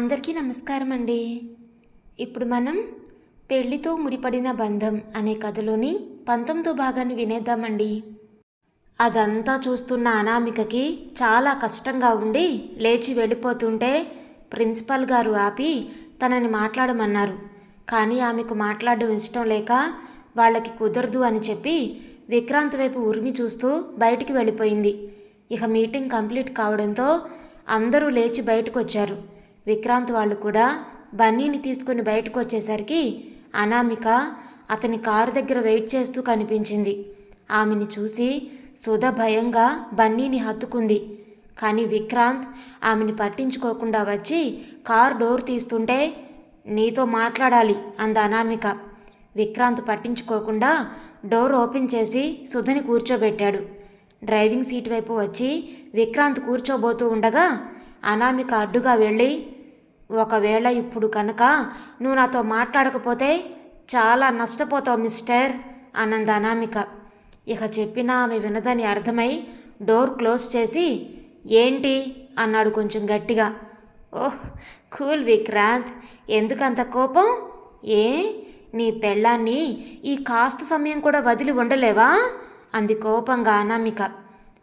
అందరికీ నమస్కారం అండి ఇప్పుడు మనం పెళ్ళితో ముడిపడిన బంధం అనే కథలోని పంతొమ్మిదో భాగాన్ని వినేద్దామండి. అదంతా చూస్తున్న అనామికకి చాలా కష్టంగా ఉండి లేచి వెళ్ళిపోతుంటే ప్రిన్సిపల్ గారు ఆపి తనని మాట్లాడమన్నారు. కానీ ఆమెకు మాట్లాడడం ఇష్టం లేక వాళ్ళకి కుదరదు అని చెప్పి విక్రాంత్ వైపు ఉరిమి చూస్తూ బయటికి వెళ్ళిపోయింది. ఇక మీటింగ్ కంప్లీట్ కావడంతో అందరూ లేచి బయటకు వచ్చారు విక్రాంత్ వాళ్ళు కూడా బన్నీని తీసుకుని బయటకు వచ్చేసరికి అనామిక అతని కారు దగ్గర వెయిట్ చేస్తూ కనిపించింది. ఆమెని చూసి సుధ భయంగా బన్నీని హత్తుకుంది. కానీ విక్రాంత్ ఆమెని పట్టించుకోకుండా వచ్చి కారు డోర్ తీస్తుంటే నీతో మాట్లాడాలి అంద అనామిక. విక్రాంత్ పట్టించుకోకుండా డోర్ ఓపెన్ చేసి సుధని కూర్చోబెట్టాడు. డ్రైవింగ్ సీట్ వైపు వచ్చి విక్రాంత్ కూర్చోబోతూ ఉండగా అనామిక అడ్డుగా వెళ్ళి ఒకవేళ ఇప్పుడు కనుక నువ్వు నాతో మాట్లాడకపోతే చాలా నష్టపోతావు మిస్టర్ అనంద అనామిక. ఇక చెప్పినా ఆమె వినదని అర్థమై డోర్ క్లోజ్ చేసి ఏంటి? అన్నాడు కొంచెం గట్టిగా. ఓహ్ కూల్ విక్రాంత్ ఎందుకంత కోపం? ఏ? నీ పెళ్ళాన్ని ఈ కాస్త సమయం కూడా వదిలి ఉండలేవా? అంది కోపంగా అనామిక.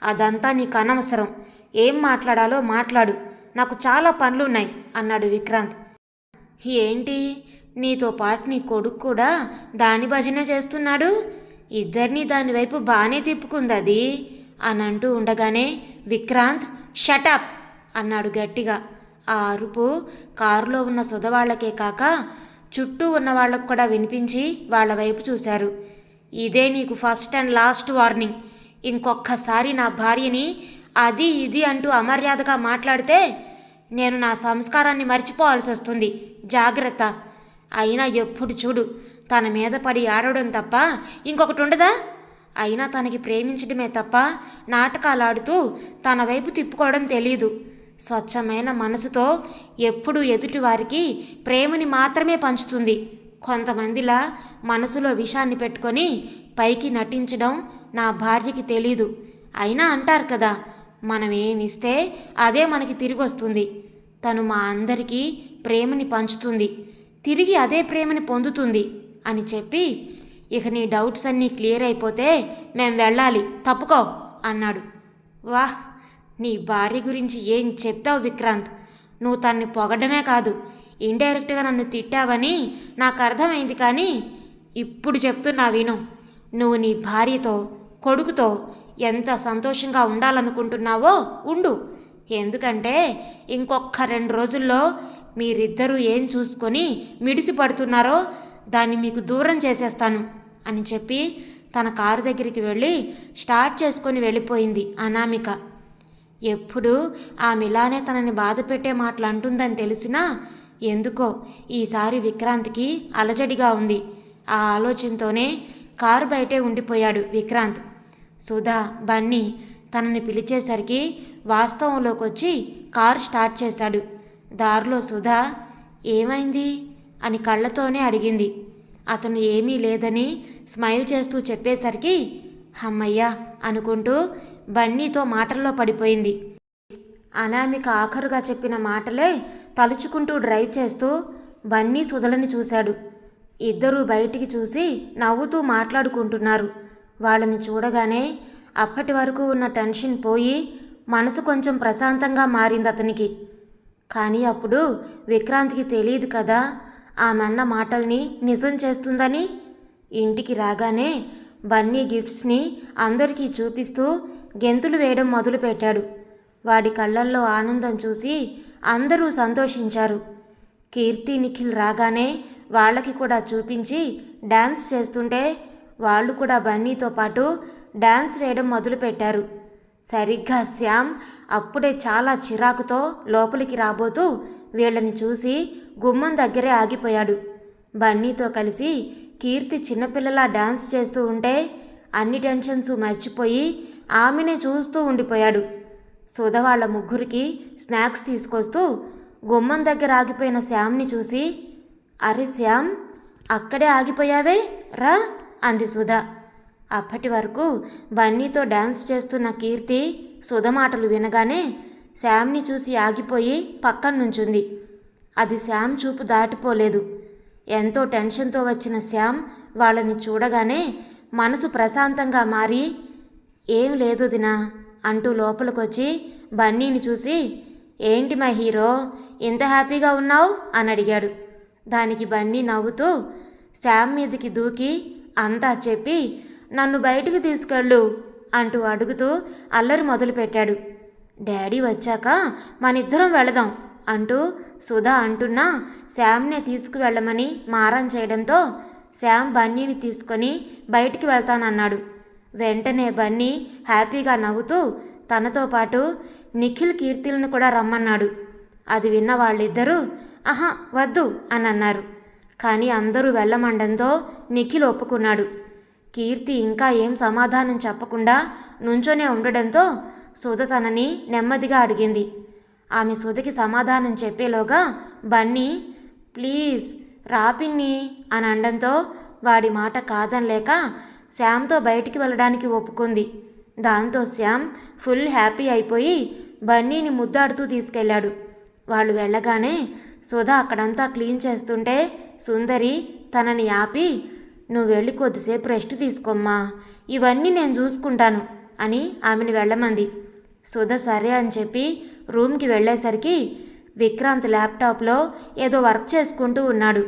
అదంతా నీకు అనవసరం. ఏం మాట్లాడాలో మాట్లాడు. నాకు చాలా పనులున్నాయి అన్నాడు విక్రాంత్. ఏంటి? నీతో పాటు నీ కొడుకు కూడా దాని భజన చేస్తున్నాడు? ఇద్దరిని దానివైపు బాగానే తిప్పుకుంది అది అని అంటూ ఉండగానే విక్రాంత్ షటప్ అన్నాడు గట్టిగా. ఆ అరుపు కారులో ఉన్న సుధవాళ్ళకే కాక చుట్టూ ఉన్న వాళ్ళకు కూడా వినిపించి వాళ్ళ వైపు చూశారు. ఇదే నీకు ఫస్ట్ అండ్ లాస్ట్ వార్నింగ్. ఇంకొక్కసారి నా భార్యని అది ఇది అంటూ అమర్యాదగా మాట్లాడితే నేను నా సంస్కారాన్ని మర్చిపోవాల్సి వస్తుంది. జాగ్రత్త. అయినా ఎప్పుడు చూడు తన మీద పడి ఆడడం తప్ప ఇంకొకటి ఉండదా? అయినా తనకి ప్రేమించడమే తప్ప నాటకాలు ఆడుతూ తన వైపు తిప్పుకోవడం తెలియదు స్వచ్ఛమైన మనసుతో ఎప్పుడు ఎదుటి వారికి ప్రేమని మాత్రమే పంచుతుంది. కొంతమందిలా మనసులో విషాన్ని పెట్టుకొని పైకి నటించడం నా భార్యకి తెలీదు. అయినా అంటారు కదా మనం ఏమిస్తే అదే మనకి తిరిగి వస్తుంది తను మా అందరికీ ప్రేమని పంచుతుంది. తిరిగి అదే ప్రేమని పొందుతుంది అని చెప్పి ఇక నీ డౌట్స్ అన్నీ క్లియర్ అయిపోతే మేం వెళ్ళాలి. తప్పుకో అన్నాడు. వాహ్! నీ భార్య గురించి ఏం చెప్పావు విక్రాంత్? నువ్వు తన్ని పొగడమే కాదు ఇండైరెక్ట్గా నన్ను తిట్టావని నాకు అర్థమైంది కానీ ఇప్పుడు చెప్తున్నా విను. నువ్వు నీ భార్యతో కొడుకుతో ఎంత సంతోషంగా ఉండాలనుకుంటున్నావో ఉండు. ఎందుకంటే ఇంకొక రెండు రోజుల్లో మీరిద్దరూ ఏం చూసుకొని మిడిసి పడుతున్నారో దాన్ని మీకు దూరం చేసేస్తాను అని చెప్పి తన కారు దగ్గరికి వెళ్ళి స్టార్ట్ చేసుకొని వెళ్ళిపోయింది అనామిక. ఎప్పుడు ఆమె ఇలానే తనని బాధ పెట్టే మాటలు అంటుందని తెలిసినా ఎందుకో ఈసారి విక్రాంత్కి అలజడిగా ఉంది. ఆ ఆలోచనతోనే కారు బయటే ఉండిపోయాడు విక్రాంత్. సుధా బన్నీ తనని పిలిచేసరికి వాస్తవంలోకి వచ్చి కారు స్టార్ట్ చేశాడు. దారిలో సుధా ఏమైంది? అని కళ్ళతోనే అడిగింది. అతను ఏమీ లేదని స్మైల్ చేస్తూ చెప్పేసరికి హమ్మయ్యా అనుకుంటూ బన్నీతో మాటల్లో పడిపోయింది. అనామిక ఆఖరుగా చెప్పిన మాటలే తలుచుకుంటూ డ్రైవ్ చేస్తూ బన్నీ సుధలని చూశాడు. ఇద్దరూ బయటికి చూసి నవ్వుతూ మాట్లాడుకుంటున్నారు. వాళ్ళని చూడగానే అప్పటి వరకు ఉన్న టెన్షన్ పోయి మనసు కొంచెం ప్రశాంతంగా మారింది అతనికి. కానీ అప్పుడు విక్రాంత్కి తెలియదు కదా ఆమె అన్న మాటల్ని నిజం చేస్తుందని. ఇంటికి రాగానే బన్నీ గిఫ్ట్స్ని అందరికీ చూపిస్తూ గెంతులు వేయడం మొదలుపెట్టాడు. వాడి కళ్ళల్లో ఆనందం చూసి అందరూ సంతోషించారు. కీర్తి నిఖిల్ రాగానే వాళ్ళకి కూడా చూపించి డ్యాన్స్ చేస్తుంటే వాళ్ళు కూడా బన్నీతో పాటు డ్యాన్స్ వేయడం మొదలుపెట్టారు. సరిగ్గా శ్యామ్ అప్పుడే చాలా చిరాకుతో లోపలికి రాబోతూ వీళ్ళని చూసి గుమ్మం దగ్గరే ఆగిపోయాడు. బన్నీతో కలిసి కీర్తి చిన్నపిల్లలా డాన్స్ చేస్తూ ఉంటే అన్ని టెన్షన్స్ మర్చిపోయి ఆమెనే చూస్తూ ఉండిపోయాడు. సుధ వాళ్ళ ముగ్గురికి స్నాక్స్ తీసుకొస్తూ గుమ్మం దగ్గర ఆగిపోయిన శ్యామ్ని చూసి అరే శ్యామ్ అక్కడే ఆగిపోయావే రా. అంది సుధ. అప్పటి వరకు బన్నీతో డాన్స్ చేస్తున్న కీర్తి సుధ మాటలు వినగానే శామ్ని చూసి ఆగిపోయి పక్కన నుంచుంది. అది శ్యామ్ చూపు దాటిపోలేదు. ఎంతో టెన్షన్తో వచ్చిన శ్యామ్ వాళ్ళని చూడగానే మనసు ప్రశాంతంగా మారి ఏం లేదు దినా అంటూ లోపలికొచ్చి బన్నీని చూసి ఏంటి మా హీరో ఇంత హ్యాపీగా ఉన్నావు? అని అడిగాడు. దానికి బన్నీ నవ్వుతూ శ్యామ్ మీదకి దూకి అంతా చెప్పి నన్ను బయటికి తీసుకెళ్ళు అంటూ అడుగుతూ అల్లరి మొదలుపెట్టాడు. డాడీ వచ్చాక మనిద్దరం వెళదాం అంటూ సుధా అంటున్నా శ్యామ్నే తీసుకువెళ్ళమని మారం చేయడంతో శ్యామ్ బన్నీని తీసుకొని బయటికి వెళ్తానన్నాడు. వెంటనే బన్నీ హ్యాపీగా నవ్వుతూ తనతో పాటు నిఖిల్ కీర్తిలను కూడా రమ్మన్నాడు. అది విన్న వాళ్ళిద్దరూ ఆహా వద్దు అని అన్నారు కానీ అందరూ వెళ్ళమండంతో నిఖిల్ ఒప్పుకున్నాడు. కీర్తి ఇంకా ఏం సమాధానం చెప్పకుండా నుంచొనే ఉండడంతో సుధ తనని నెమ్మదిగా అడిగింది. ఆమె సుధకి సమాధానం చెప్పేలోగా బన్నీ ప్లీజ్ రాపిన్ని అని అనడంతో వాడి మాట కాదనలేక శ్యామ్తో బయటికి వెళ్ళడానికి ఒప్పుకుంది. దాంతో శ్యామ్ ఫుల్ హ్యాపీ అయిపోయి బన్నీని ముద్దాడుతూ తీసుకెళ్ళాడు. వాళ్ళు వెళ్ళగానే సుధా అక్కడంతా క్లీన్ చేస్తుంటే సుందరి తనని ఆపి నువ్వు వెళ్ళి కొద్దిసేపు రెస్ట్ తీసుకోమ్మా. ఇవన్నీ నేను చూసుకుంటాను అని ఆమెను వెళ్ళమంది. సుధ సరే అని చెప్పి రూమ్కి వెళ్ళేసరికి విక్రాంత్ ల్యాప్టాప్లో ఏదో వర్క్ చేసుకుంటూ ఉన్నాడు.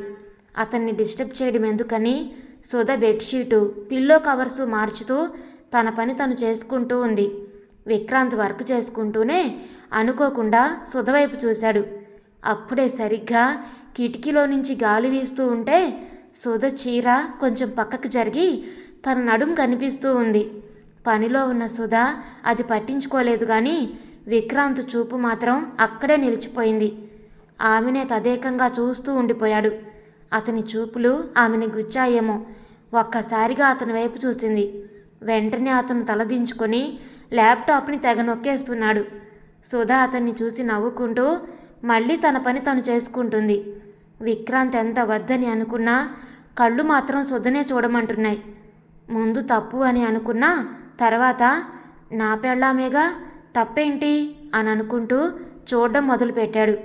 అతన్ని డిస్టర్బ్ చేయడం ఎందుకని సుధ బెడ్షీటు పిల్లో కవర్సు మార్చుతూ తన పని తను చేసుకుంటూ ఉంది. విక్రాంత్ వర్క్ చేసుకుంటూనే అనుకోకుండా సుధ వైపు చూశాడు. అప్పుడే సరిగ్గా కిటికీలో నుంచి గాలి వీస్తూ ఉంటే సుధ చీర కొంచెం పక్కకు జరిగి తన నడుం కనిపిస్తూ ఉంది. పనిలో ఉన్న సుధ అది పట్టించుకోలేదు కానీ విక్రాంత్ చూపు మాత్రం అక్కడే నిలిచిపోయింది. ఆమెనే తదేకంగా చూస్తూ ఉండిపోయాడు. అతని చూపులు ఆమెని గుచ్చాయేమో. ఒక్కసారిగా అతని వైపు చూసింది. వెంటనే అతను తలదించుకొని ల్యాప్టాప్ని తెగ నొక్కేస్తున్నాడు. సుధా అతన్ని చూసి నవ్వుకుంటూ మళ్ళీ తన పని తను చేసుకుంటుంది. విక్రాంత్ ఎంత వద్దని అనుకున్నా కళ్ళు మాత్రం సుధనే చూడమంటున్నాయి. ముందు తప్పు అని అనుకున్నా తర్వాత నా పెళ్ళామేగా తప్పేంటి? అని అనుకుంటూ చూడడం మొదలుపెట్టాడు.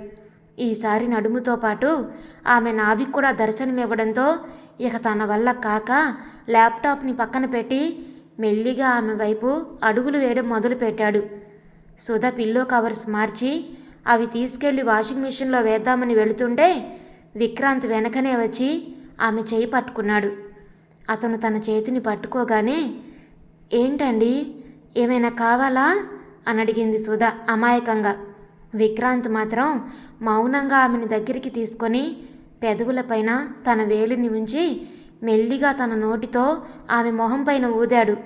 ఈసారి నడుముతో పాటు ఆమె నాభికి కూడా దర్శనమివ్వడంతో ఇక తన వల్ల కాక ల్యాప్టాప్ని పక్కన పెట్టి మెల్లిగా ఆమె వైపు అడుగులు వేయడం మొదలుపెట్టాడు. సుధ పిల్లో కవర్స్ మార్చి అవి తీసుకెళ్ళి వాషింగ్ మిషన్లో వేద్దామని వెళుతుంటే విక్రాంత్ వెనకనే వచ్చి ఆమె చేయి పట్టుకున్నాడు. అతను తన చేతిని పట్టుకోగానే ఏంటండి? ఏమైనా కావాలా? అని అడిగింది సుధ అమాయకంగా. విక్రాంత్ మాత్రం మౌనంగా ఆమెని దగ్గరికి తీసుకొని పెదవులపైన తన వేలిని ఉంచి మెల్లిగా తన నోటితో ఆమె మొహం పైన ఊదాడు.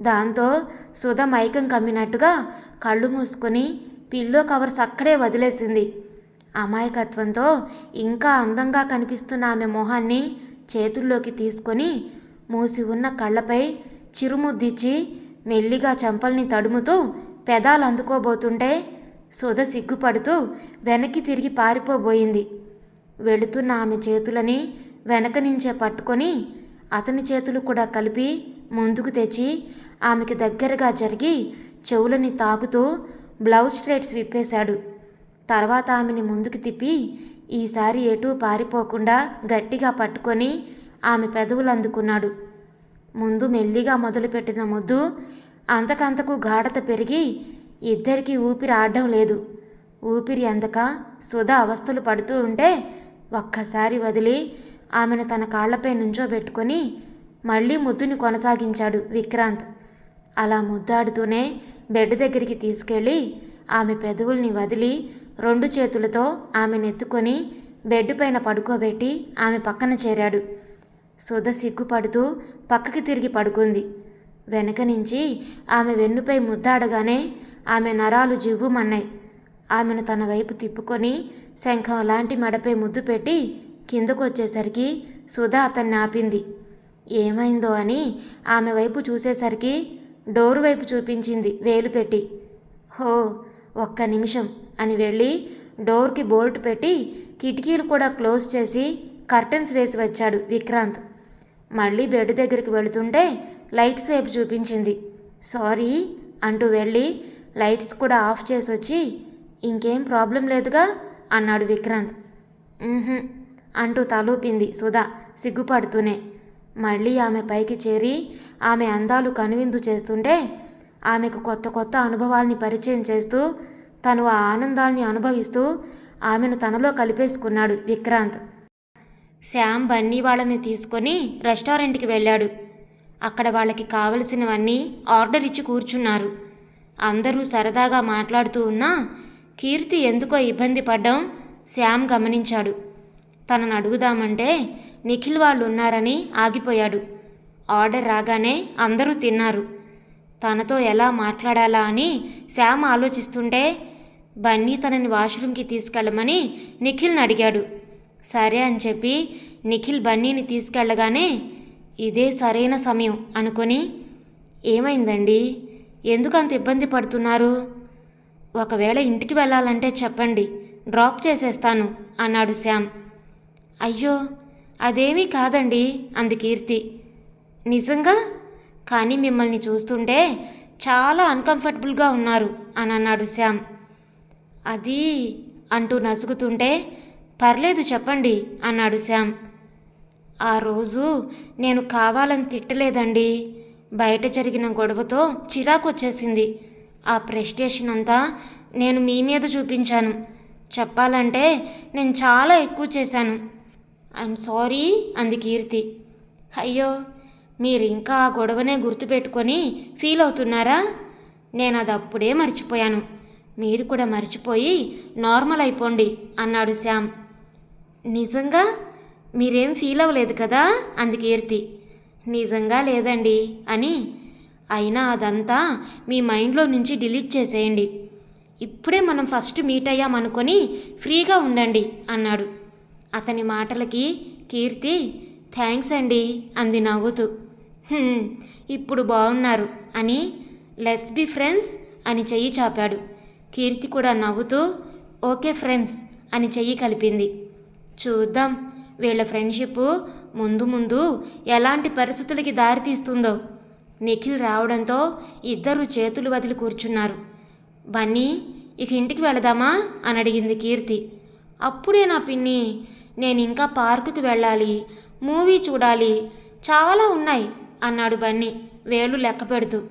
దాంతో సుధ మైకం కమ్మినట్టుగా కళ్ళు మూసుకొని పిల్లో కవర్స్ అక్కడే వదిలేసింది. అమాయకత్వంతో ఇంకా అందంగా కనిపిస్తున్న ఆమె మొహాన్ని చేతుల్లోకి తీసుకొని మూసి ఉన్న కళ్ళపై చిరుముద్దిచ్చి మెల్లిగా చెంపల్ని తడుముతూ పెదాలు అందుకోబోతుంటే సుధ సిగ్గుపడుతూ వెనక్కి తిరిగి పారిపోబోయింది. వెళుతున్న ఆమె చేతులని వెనక నుంచే పట్టుకొని అతని చేతులు కూడా కలిపి ముందుకు తెచ్చి ఆమెకి దగ్గరగా జరిగి చెవులని తాకుతూ బ్లౌజ్ స్ట్రేట్స్ విప్పేశాడు. తర్వాత ఆమెని ముందుకు తిప్పి ఈసారి ఎటూ పారిపోకుండా గట్టిగా పట్టుకొని ఆమె పెదవులు అందుకున్నాడు. ముందు మెల్లిగా మొదలుపెట్టిన ముద్దు అంతకంతకు గాఢత పెరిగి ఇద్దరికీ ఊపిరి ఆడడం లేదు. ఊపిరి అందక సుధ అవస్థలు పడుతూ ఉంటే ఒక్కసారి వదిలి ఆమెను తన కాళ్ళపై నుంచోబెట్టుకొని మళ్ళీ ముద్దుని కొనసాగించాడు విక్రాంత్. అలా ముద్దాడుతూనే బెడ్ దగ్గరికి తీసుకెళ్ళి ఆమె పెదవుల్ని వదిలి రెండు చేతులతో ఆమెను ఎత్తుకొని బెడ్ పైన పడుకోబెట్టి ఆమె పక్కన చేరాడు. సుధ సిగ్గుపడుతూ పక్కకి తిరిగి పడుకుంది. వెనక నుంచి ఆమె వెన్నుపై ముద్దాడగానే ఆమె నరాలు జివ్వుమన్నాయి. ఆమెను తన వైపు తిప్పుకొని శంఖం లాంటి మెడపై ముద్దు పెట్టి కిందకు వచ్చేసరికి సుధా అతన్ని ఆపింది. ఏమైందో అని ఆమె వైపు చూసేసరికి డోరు వైపు చూపించింది వేలు పెట్టి హో ఒక్క నిమిషం అని వెళ్ళి డోర్కి బోల్ట్ పెట్టి కిటికీలు కూడా క్లోజ్ చేసి కర్టన్స్ వేసి వచ్చాడు విక్రాంత్. మళ్ళీ బెడ్ దగ్గరికి వెళుతుంటే లైట్స్ వైపు చూపించింది. సారీ అంటూ వెళ్ళి లైట్స్ కూడా ఆఫ్ చేసి వచ్చి ఇంకేం ప్రాబ్లం లేదుగా? అన్నాడు విక్రాంత్. అంటూ తలూపింది సుధా సిగ్గుపడుతూనే. మళ్ళీ ఆమె పైకి చేరి ఆమె అందాలు కనువిందు చేస్తుంటే ఆమెకు కొత్త కొత్త అనుభవాల్ని పరిచయం చేస్తూ తను ఆ ఆనందాల్ని అనుభవిస్తూ ఆమెను తనలో కలిపేసుకున్నాడు విక్రాంత్. శ్యామ్ బన్నీ వాళ్ళని తీసుకొని రెస్టారెంట్కి వెళ్ళాడు. అక్కడ వాళ్ళకి కావలసినవన్నీ ఆర్డర్ ఇచ్చి కూర్చున్నారు. అందరూ సరదాగా మాట్లాడుతూ ఉన్నా కీర్తి ఎందుకో ఇబ్బంది పడ్డం శ్యామ్ గమనించాడు. తనను అడుగుదామంటే నిఖిల్ వాళ్ళు ఉన్నారని ఆగిపోయాడు. ఆర్డర్ రాగానే అందరూ తిన్నారు. తనతో ఎలా మాట్లాడాలా అని శ్యామ్ ఆలోచిస్తుంటే బన్నీ తనని వాష్రూమ్కి తీసుకెళ్ళమని నిఖిల్ని అడిగాడు. సరే అని చెప్పి నిఖిల్ బన్నీని తీసుకెళ్ళగానే ఇదే సరైన సమయం అనుకొని ఏమైందండి? ఎందుకు అంత ఇబ్బంది పడుతున్నారు? ఒకవేళ ఇంటికి వెళ్ళాలంటే చెప్పండి డ్రాప్ చేసేస్తాను అన్నాడు శ్యామ్. అయ్యో అదేమీ కాదండి అంది కీర్తి. నిజంగా? కానీ మిమ్మల్ని చూస్తుంటే చాలా అన్కంఫర్టబుల్గా ఉన్నారు అని అన్నాడు శ్యామ్. అది అంటూ నసుగుతుంటే పర్లేదు చెప్పండి అన్నాడు శ్యామ్. ఆ రోజు నేను కావాలని తిట్టలేదండి. బయట జరిగిన గొడవతో చిరాకు వచ్చేసింది ఆ ప్రెస్టేషన్ అంతా నేను మీ మీద చూపించాను. చెప్పాలంటే నేను చాలా ఎక్కువ చేశాను. ఐఎమ్ సారీ అంది కీర్తి. అయ్యో మీరు ఇంకా ఆ గొడవనే గుర్తుపెట్టుకొని ఫీల్ అవుతున్నారా? నేను అది అప్పుడే మర్చిపోయాను. మీరు కూడా మర్చిపోయి నార్మల్ అయిపోండి అన్నాడు శ్యామ్. నిజంగా? మీరేం ఫీల్ అవ్వలేదు కదా? అంది కీర్తి. నిజంగా లేదండి అని. అయినా అదంతా మీ మైండ్లో నుంచి డిలీట్ చేసేయండి. ఇప్పుడే మనం ఫస్ట్ మీట్ అయ్యామనుకొని ఫ్రీగా ఉండండి అన్నాడు. అతని మాటలకి కీర్తి థ్యాంక్స్ అండి అంది నవ్వుతూ. ఇప్పుడు బాగున్నారు అని లెట్స్ బి ఫ్రెండ్స్ అని చెయ్యి చాపాడు. కీర్తి కూడా నవ్వుతూ ఓకే ఫ్రెండ్స్ అని చెయ్యి కలిపింది. చూద్దాం వీళ్ళ ఫ్రెండ్షిప్ ముందు ముందు ఎలాంటి పరిస్థితులకి దారితీస్తుందో నిఖిల్ రావడంతో ఇద్దరు చేతులు వదిలి కూర్చున్నారు. బన్నీ ఇక ఇంటికి వెళదామా? అని అడిగింది కీర్తి. అప్పుడే నా పిన్ని నేను ఇంకా పార్కుకి వెళ్ళాలి మూవీ చూడాలి చాలా ఉన్నాయి అన్నాడు బన్నీ. వేళ్ళు లెక్క పెడుతూ.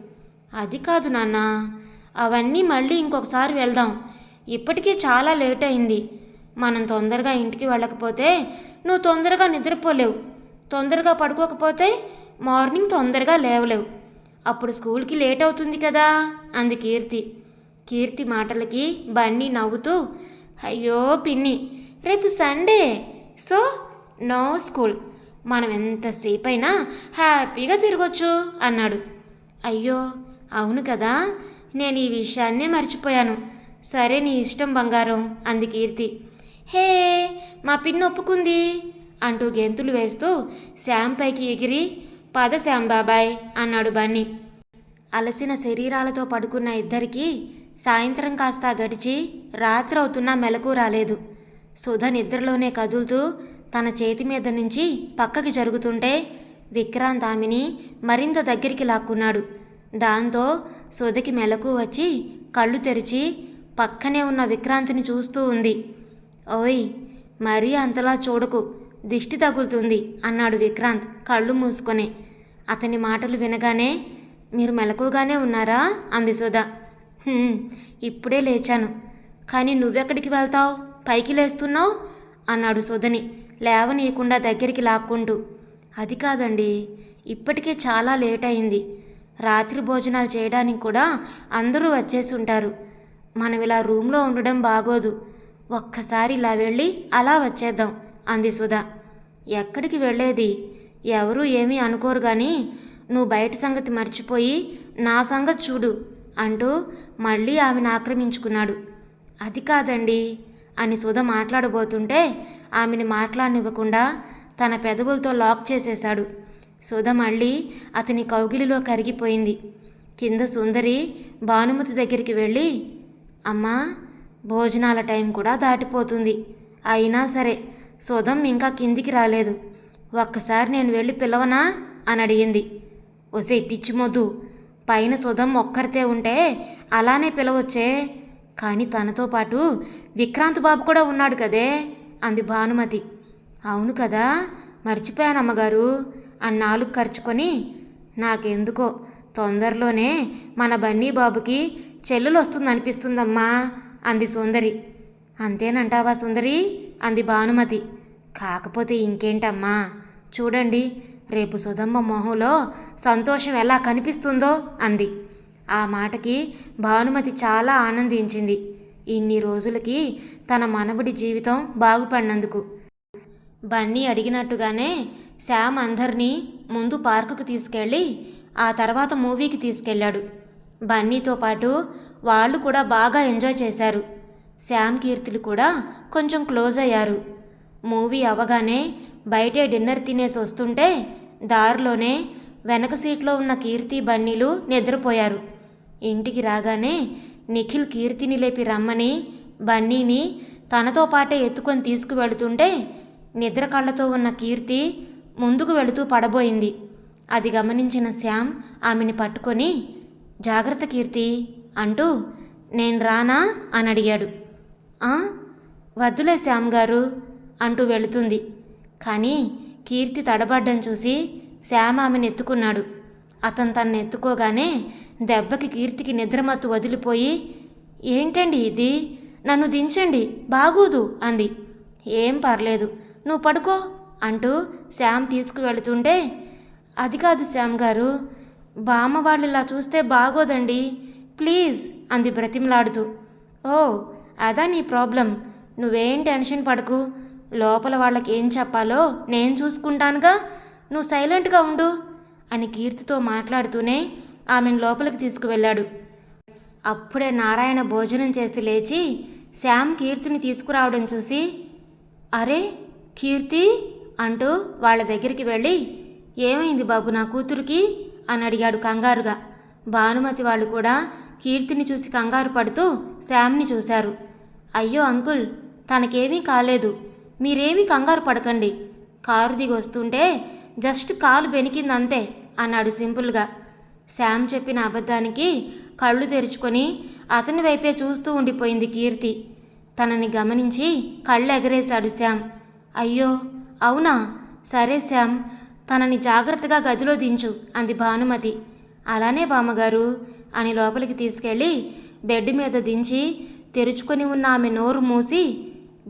అది కాదు నాన్న అవన్నీ మళ్ళీ ఇంకొకసారి వెళ్దాం. ఇప్పటికీ చాలా లేట్ అయింది మనం తొందరగా ఇంటికి వెళ్ళకపోతే నువ్వు తొందరగా నిద్రపోలేవు. తొందరగా పడుకోకపోతే మార్నింగ్ తొందరగా లేవలేవు. అప్పుడు స్కూల్కి లేట్ అవుతుంది కదా? అంది కీర్తి. కీర్తి మాటలకి బన్నీ నవ్వుతూ అయ్యో పిన్ని రేపు సండే. So no school. మనం ఎంతసేపు అయినా హ్యాపీగా తిరగొచ్చు అన్నాడు. అయ్యో అవును కదా నేను ఈ విషయాన్నే మర్చిపోయాను. సరే నీ ఇష్టం బంగారం అంది కీర్తి. హే మా పిన్ని ఒప్పుకుంది అంటూ గెంతులు వేస్తూ శ్యామ్ పైకి ఎగిరి పద శ్యామ్ బాబాయ్ అన్నాడు బన్నీ. అలసిన శరీరాలతో పడుకున్న ఇద్దరికీ సాయంత్రం కాస్త గడిచి రాత్రి అవుతున్నా మెలకు రాలేదు. సుధ నిద్రలోనే కదులుతూ తన చేతి మీద నుంచి పక్కకి జరుగుతుంటే విక్రాంత్ ఆమెని మరింత దగ్గరికి లాక్కున్నాడు. దాంతో సుధకి మెలకు వచ్చి కళ్ళు తెరిచి పక్కనే ఉన్న విక్రాంతిని చూస్తూ ఉంది. ఓయ్ మరీ అంతలా చూడకు దిష్టి తగులుతుంది అన్నాడు విక్రాంత్ కళ్ళు మూసుకొని. అతని మాటలు వినగానే మీరు మెలకుగానే ఉన్నారా? అంది సుధ. ఇప్పుడే లేచాను. కానీ నువ్వెక్కడికి వెళ్తావు? పైకి లేస్తున్నావు? అన్నాడు సుధని. లేవనీయకుండా దగ్గరికి లాక్కుంటూ అది కాదండి ఇప్పటికే చాలా లేట్ అయింది రాత్రి భోజనాలు చేయడానికి కూడా అందరూ వచ్చేసి ఉంటారు మనం ఇలా రూమ్లో ఉండడం బాగోదు. ఒక్కసారి ఇలా వెళ్ళి అలా వచ్చేద్దాం అంది సుధా. ఎక్కడికి వెళ్ళేది? ఎవరూ ఏమీ అనుకోరు కానీ నువ్వు బయట సంగతి మర్చిపోయి నా సంగతి చూడు అంటూ మళ్ళీ ఆమెను ఆక్రమించుకున్నాడు. అది కాదండి అని సుధ మాట్లాడబోతుంటే ఆమెను మాట్లాడనివ్వకుండా తన పెదవులతో లాక్ చేసేశాడు. సుధ మళ్ళీ అతని కౌగిలిలో కరిగిపోయింది. కింద సుందరి భానుమతి దగ్గరికి వెళ్ళి అమ్మా భోజనాల టైం కూడా దాటిపోతుంది. అయినా సరే సుధం ఇంకా కిందికి రాలేదు. ఒక్కసారి నేను వెళ్ళి పిలవనా? అని అడిగింది. ఒసే పిచ్చిమొద్దు. పైన సుధం ఒక్కరితే ఉంటే అలానే పిలవచ్చే. కానీ తనతో పాటు విక్రాంత్ బాబు కూడా ఉన్నాడు కదే. అంది భానుమతి. అవును కదా మర్చిపోయాను అమ్మగారు. అని నాలుగు ఖర్చుకొని నాకెందుకో తొందరలోనే మన బన్నీ బాబుకి చెల్లెలు వస్తుందనిపిస్తుందమ్మా అంది సుందరి. అంతేనంటావా సుందరి? అంది భానుమతి. కాకపోతే ఇంకేంటమ్మా చూడండి రేపు సుధమ్మ మొహంలో సంతోషం ఎలా కనిపిస్తుందో అంది. ఆ మాటకి భానుమతి చాలా ఆనందించింది. ఇన్ని రోజులకి తన మనవడి జీవితం బాగుపడినందుకు. బన్నీ అడిగినట్టుగానే శ్యామ్ అందరినీ ముందు పార్కుకు తీసుకెళ్ళి ఆ తర్వాత మూవీకి తీసుకెళ్ళాడు. బన్నీతో పాటు వాళ్ళు కూడా బాగా ఎంజాయ్ చేశారు. శ్యామ్ కీర్తిలు కూడా కొంచెం క్లోజ్ అయ్యారు. మూవీ అవగానే బయటే డిన్నర్ తినేసి వస్తుంటే దారిలోనే వెనక సీట్లో ఉన్న కీర్తి బన్నీలు నిద్రపోయారు. ఇంటికి రాగానే నిఖిల్ కీర్తిని లేపి రమ్మని బన్నీని తనతో పాటే ఎత్తుకొని తీసుకువెళుతుంటే నిద్ర కళ్ళతో ఉన్న కీర్తి ముందుకు వెళుతూ పడబోయింది. అది గమనించిన శ్యామ్ ఆమెని పట్టుకొని జాగ్రత్త కీర్తి అంటూ నేను రానా? అని అడిగాడు. వద్దులే శ్యామ్ గారు అంటూ వెళుతుంది. కానీ కీర్తి తడబడ్డం చూసి శ్యామ్ ఆమెను ఎత్తుకున్నాడు. అతను తన్ను ఎత్తుకోగానే దెబ్బకి కీర్తికి నిద్రమత్తు వదిలిపోయి ఏంటండి ఇది? నన్ను దించండి బాగోదు అంది. ఏం పర్లేదు నువ్వు పడుకో అంటూ శ్యామ్ తీసుకువెళుతుంటే అది కాదు శ్యామ్ గారు బామ్మ వాళ్ళు ఇలా చూస్తే బాగోదండి ప్లీజ్ అంది బ్రతిమలాడుతూ. ఓ అదా నీ ప్రాబ్లం నువ్వేం టెన్షన్ పడకు లోపల వాళ్ళకి ఏం చెప్పాలో నేను చూసుకుంటానుగా నువ్వు సైలెంట్గా ఉండు అని కీర్తితో మాట్లాడుతూనే ఆమెను లోపలికి తీసుకువెళ్ళాడు. అప్పుడే నారాయణ భోజనం చేసి లేచి శ్యామ్ కీర్తిని తీసుకురావడం చూసి అరే కీర్తి అంటూ వాళ్ళ దగ్గరికి వెళ్ళి ఏమైంది బాబు నా కూతురికి? అని అడిగాడు కంగారుగా. భానుమతి వాళ్ళు కూడా కీర్తిని చూసి కంగారు పడుతూ శ్యామ్ని చూశారు. అయ్యో అంకుల్ తనకేమీ కాలేదు. మీరేమీ కంగారు పడకండి. కారు దిగి వస్తుంటే జస్ట్ కాలు బెనికిందంతే అన్నాడు సింపుల్గా. శ్యామ్ చెప్పిన అబద్ధానికి కళ్ళు తెరుచుకొని అతని వైపే చూస్తూ ఉండిపోయింది కీర్తి. తనని గమనించి కళ్ళు ఎగరేశాడు శ్యామ్. అయ్యో అవునా? సరే శ్యామ్ తనని జాగ్రత్తగా గదిలో దించు అంది భానుమతి. అలానే బామ్మగారు అని లోపలికి తీసుకెళ్ళి బెడ్ మీద దించి తెరుచుకొని ఉన్న ఆమె నోరు మూసి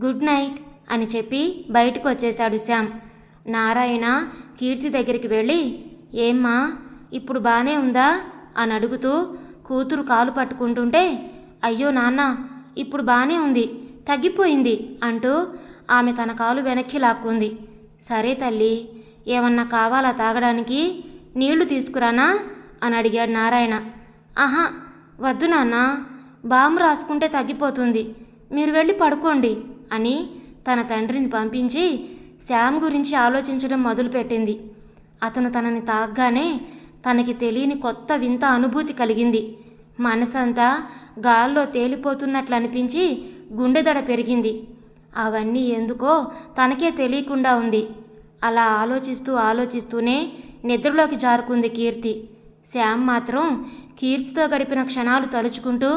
గుడ్ నైట్ అని చెప్పి బయటకు వచ్చేశాడు శ్యామ్. నారాయణ కీర్తి దగ్గరికి వెళ్ళి ఏమ్మా ఇప్పుడు బాగానే ఉందా? అని అడుగుతూ కూతురు కాలు పట్టుకుంటుంటే అయ్యో నాన్న ఇప్పుడు బాగానే ఉంది తగ్గిపోయింది అంటూ ఆమె తన కాలు వెనక్కి లాక్కుంది. సరే తల్లి ఏమన్నా కావాలా తాగడానికి? నీళ్ళు తీసుకురానా? అని అడిగాడు నారాయణ. ఆహా వద్దు నాన్న బాము రాసుకుంటే తగ్గిపోతుంది మీరు వెళ్ళి పడుకోండి అని తన తండ్రిని పంపించి శ్యామ్ గురించి ఆలోచించడం మొదలుపెట్టింది. అతను తనని తాగ్గానే తనకి తెలియని కొత్త వింత అనుభూతి కలిగింది. మనసంతా గాల్లో తేలిపోతున్నట్లు అనిపించి గుండెదడ పెరిగింది. అవన్నీ ఎందుకో తనకే తెలియకుండా ఉంది. అలా ఆలోచిస్తూ ఆలోచిస్తూనే నిద్రలోకి జారుకుంది కీర్తి. శ్యామ్ మాత్రం కీర్తితో గడిపిన క్షణాలు తలుచుకుంటూ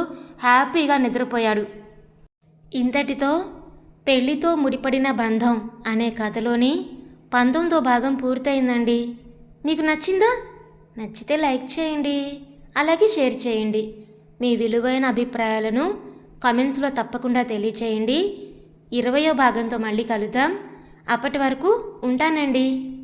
హ్యాపీగా నిద్రపోయాడు. ఇంతటితో పెళ్ళితో ముడిపడిన బంధం అనే కథలోని పంతొమ్మిదో భాగం పూర్తయిందండి. మీకు నచ్చిందా? నచ్చితే లైక్ చేయండి అలాగే షేర్ చేయండి. మీ విలువైన అభిప్రాయాలను కామెంట్స్లో తప్పకుండా తెలియచేయండి. ఇరవయో భాగంతో మళ్ళీ కలుద్దాం. అప్పటి వరకు ఉంటానండి.